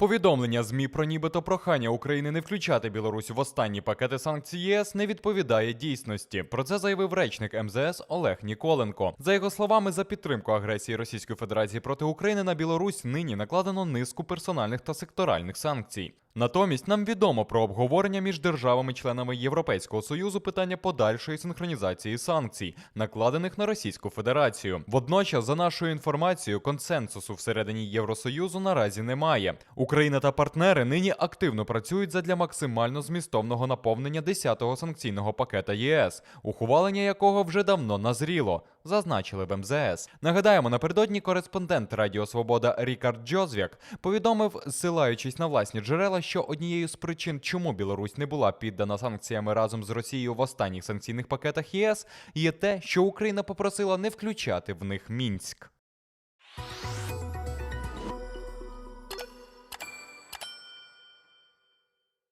Повідомлення ЗМІ про нібито прохання України не включати Білорусь в останні пакети санкцій ЄС не відповідає дійсності. Про це заявив речник МЗС Олег Ніколенко. За його словами, за підтримку агресії Російської Федерації проти України на Білорусь нині накладено низку персональних та секторальних санкцій. Натомість нам відомо про обговорення між державами-членами Європейського союзу питання подальшої синхронізації санкцій, накладених на Російську Федерацію. Водночас, за нашою інформацією, консенсусу всередині Євросоюзу наразі немає. Україна та партнери нині активно працюють задля максимально змістовного наповнення 10-го санкційного пакета ЄС, ухвалення якого вже давно назріло, зазначили в МЗС. Нагадаємо, напередодні кореспондент Радіо Свобода Рікард Джозвяк повідомив, зсилаючись на власні джерела, що однією з причин, чому Білорусь не була піддана санкціями разом з Росією в останніх санкційних пакетах ЄС, є те, що Україна попросила не включати в них Мінськ.